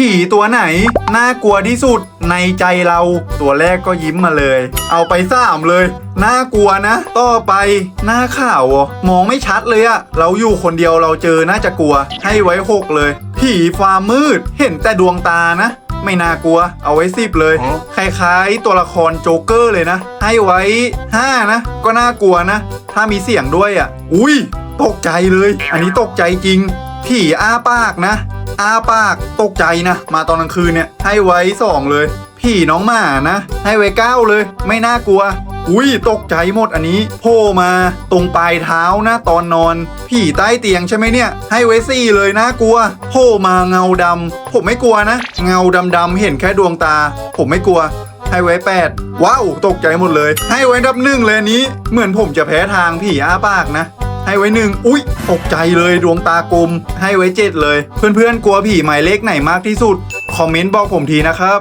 ผีตัวไหน น่ากลัวที่สุดในใจเรา ตัวแรกก็ยิ้มมาเลย เอาไปสามเลย น่ากลัวนะ ต่อไป หน้าข่าวอะมองไม่ชัดเลยอะเราอยู่คนเดียวเราเจอน่าจะกลัว ให้ไว้หกเลย ผีฟ้ามืด เห็นแต่ดวงตานะไม่น่ากลัว เอาไว้สิบเลย คล้ายๆ ตัวละครโจ๊กเกอร์เลยนะ ให้ไว้ห้านะ ก็น่ากลัวนะ ถ้ามีเสียงด้วยอะ อุ้ย ตกใจเลย อันนี้ตกใจจริง ผีอ้าปากนะ อ้าปากตกใจนะ มาตอนกลางคืนเนี่ย ให้ไว้สองเลย ผีน้องหมานะ ให้ไว้เก้าเลย ไม่น่ากลัว อุ้ยตกใจหมดอันนี้โผล่มาตรงปลายเท้านะ ตอนนอน ผีใต้เตียงใช่ไหมเนี่ย ให้ไว้สี่เลยน่ากลัวโผล่มาเงาดำผมไม่กลัวนะ เงาดำๆเห็นแค่ดวงตา ผมไม่กลัวให้ไว้แปดว้าว ตกใจหมดเลย ให้ไว้ดับหนึ่งเลยอันนี้ เหมือนผมจะแพ้ทางผีอ้าปากนะ ให้ไว้หนึ่งอุ๊ยตกใจเลยดวงตากลมให้ไว้เจ็ดเลย เพื่อนๆกลัวผีหมายเลขไหนมากที่สุด คอมเมนต์บอกผมทีนะครับ